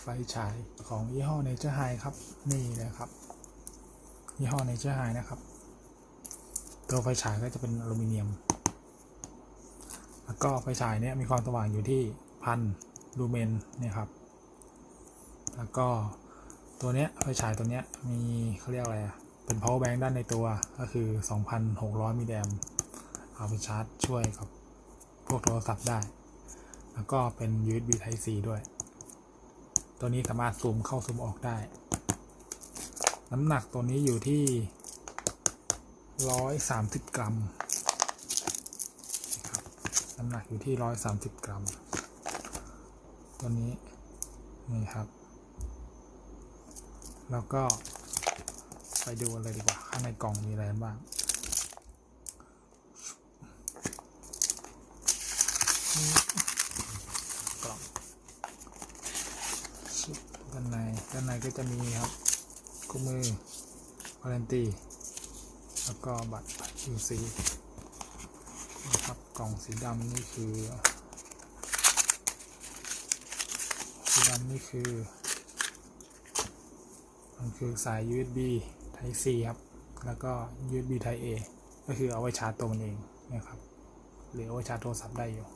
ไฟฉายของยี่ห้อ Nature High ครับ นี่นะครับ ยี่ห้อ Nature High นะครับ ตัวไฟฉายก็จะเป็นอลูมิเนียม แล้วก็ไฟฉายเนี่ยมีความสว่างอยู่ที่พันลูเมนเนี่ยครับ แล้วก็ตัวเนี้ยไฟฉายตัวเนี้ยมีเขาเรียกอะไรอะเป็น power bank ด้านในตัวก็คือ 2,600มิลลิแอมเอาไปชาร์จช่วยกับพวกโทรศัพท์ได้ แล้วก็เป็น USB Type C ด้วย ตัวนี้สามารถซูมเข้าซูมออกได้ น้ำหนักตัวนี้อยู่ที่130กรัมครับน้ำหนักอยู่ที่130กรัม ตัวนี้นี่ครับ แล้วก็ไปดูกันเลยดีกว่า ข้างในกล่องมีอะไรบ้างกล่องชิป ด้านในก็จะมีครับคู่มือวาเลนตีแล้วก็บัตร QC นะครับกล่องสีดำนี่คือ สีดำนี่คือ มันคือสาย USB Type C ครับ แล้วก็ USB Type A ก็คือเอาไว้ชาร์จตัวมันเองนะครับหรือเอาไว้ชาร์จโทรศัพท์ได้อยู่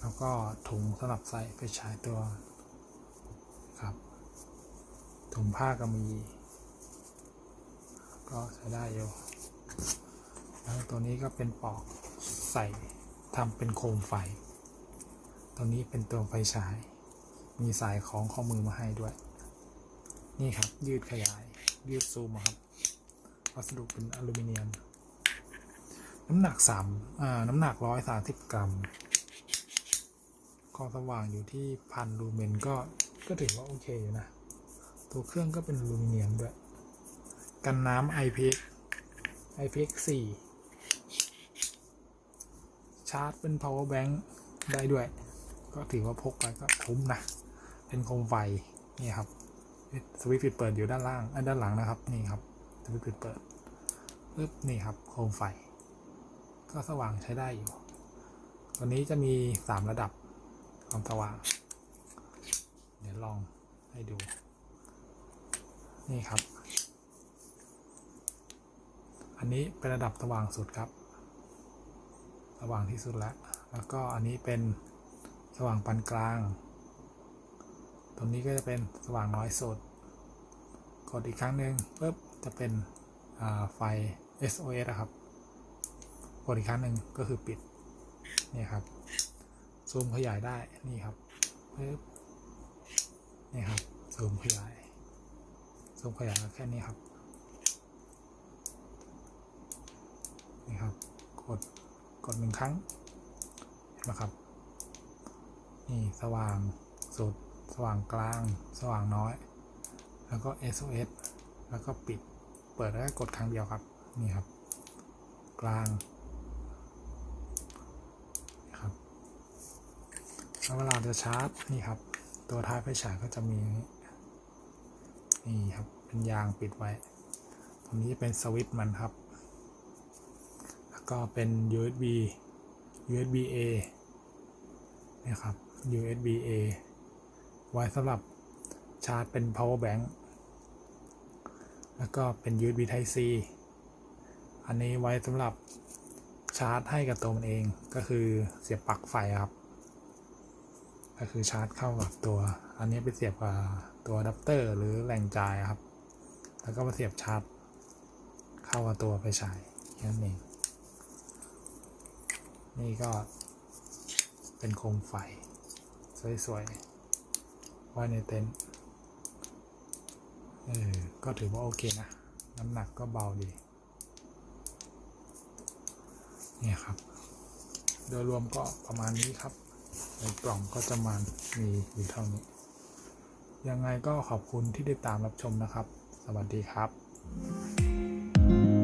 แล้วก็ถุงสำหรับใส่ไปฉายตัวครับ ถุงผ้าก็มี ก็ใช้ได้อยู่แล้วตัวนี้ก็เป็นปอกใส่ทำเป็นโคมไฟ ตัวนี้เป็นตัวไฟฉาย มีสายของข้อมือมาให้ด้วย นี่ครับยืดขยาย ยืดซูมครับ วัสดุเป็นอลูมิเนียม น้ำหนักสามน้ำหนักร้อยสามสิบกรัมความสว่างอยู่ที่พันลูเมนก็ก็ถือว่าโอเคอยู่นะ ตัวเครื่องก็เป็นอลูมิเนียมด้วย กันน้ำ IPX IPX 4ชาร์จเป็น power bank ได้ด้วย ก็ถือว่าพกไปก็คุ้มนะ เป็นโคมไฟนี่ครับสวิตช์ปิดเปิดอยู่ด้านล่างอันด้านหลังนะครับ นี่ครับสวิตช์ปิดเปิดปึ๊บนี่ครับโคมไฟ ก็สว่างใช้ได้อยู่ตัวนี้จะมี3ระดับความสว่าง เดี๋ยวลองให้ดู นี่ครับ อันนี้เป็นระดับสว่างสุดครับ สว่างที่สุดแล้ว แล้วก็อันนี้เป็นสว่างปานกลาง ตรงนี้ก็จะเป็นสว่างน้อยสุด กดอีกครั้งหนึ่งปุ๊บจะเป็นไฟ SOS อะครับ กดอีกครั้งหนึ่งก็คือปิด นี่ครับ ซูมขยายได้ นี่ครับปึ๊บนี่ครับ ซูมขยาย ซูมขยายแค่นี้ครับ นี่ครับ กด กดหนึ่งครั้ง เห็นไหมครับ นี่ สว่างสุด สว่างกลาง สว่างน้อย แล้วก็ SOS แล้วก็ปิด เปิดแล้วกดครั้งเดียวครับ นี่ครับ กลางนี่ครับแล้วเวลาจะชาร์จ นี่ครับ ตัวท้ายไฟฉายก็จะมีนี่ นี่ครับเป็นยางปิดไว้ ตรงนี้เป็นสวิตช์มันครับ แล้วก็เป็น USB USB A นะครับ USB A ไว้สำหรับชาร์จเป็น power bank แล้วก็เป็น USB Type C อันนี้ไว้สำหรับชาร์จให้กับตัวมันเองก็คือเสียบปลั๊กไฟครับ ก็คือชาร์จเข้ากับตัว อันนี้ไปเสียบกับ ตัวอะแดปเตอร์หรือแหล่งจ่ายครับ แล้วก็มาเสียบชาร์จเข้ากับตัวไฟฉายแค่นั้นเองนี่ก็เป็นโคมไฟ สวยๆไว้ในเต็นท์เออ ก็ถือว่าโอเคนะ น้ำหนักก็เบาดี เนี่ยครับ โดยรวมก็ประมาณนี้ครับ ในกล่องก็จะมามีอยู่เท่านี้ ยังไงก็ขอบคุณที่ได้ตามรับชมนะครับ สวัสดีครับ